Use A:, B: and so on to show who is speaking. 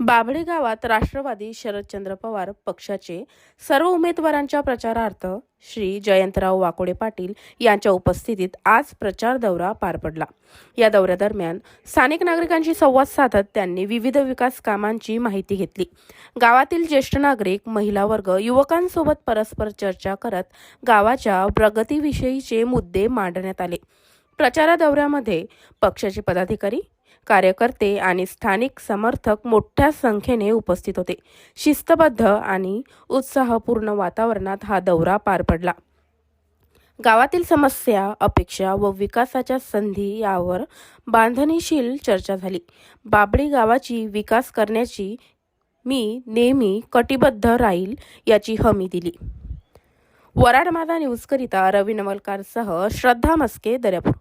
A: बाभळे गावात राष्ट्रवादी शरदचंद्र पवार पक्षाचे सर्व उमेदवारांच्या प्रचारार्थ श्री जयंतराव वाकोडे पाटील यांच्या उपस्थितीत आज प्रचार दौरा पार पडला. या दौऱ्यादरम्यान स्थानिक नागरिकांशी संवाद साधत त्यांनी विविध विकास कामांची माहिती घेतली. गावातील ज्येष्ठ नागरिक महिला वर्ग युवकांसोबत परस्पर चर्चा करत गावाच्या प्रगतीविषयीचे मुद्दे मांडण्यात आले. प्रचारा दौऱ्यामध्ये पक्षाचे पदाधिकारी कार्यकर्ते आणि स्थानिक समर्थक मोठ्या संख्येने उपस्थित होते. शिस्तबद्ध आणि उत्साहपूर्ण वातावरणात हा दौरा पार पडला. गावातील समस्या अपेक्षा व विकासाच्या संधी यावर बांधणीशील चर्चा झाली. बाबळी गावाची विकास करण्याची मी नेहमी कटिबद्ध राहील याची हमी दिली. वराड माझा न्यूजकरिता रवी नवलकारसह श्रद्धा मस्के दर्यापूर.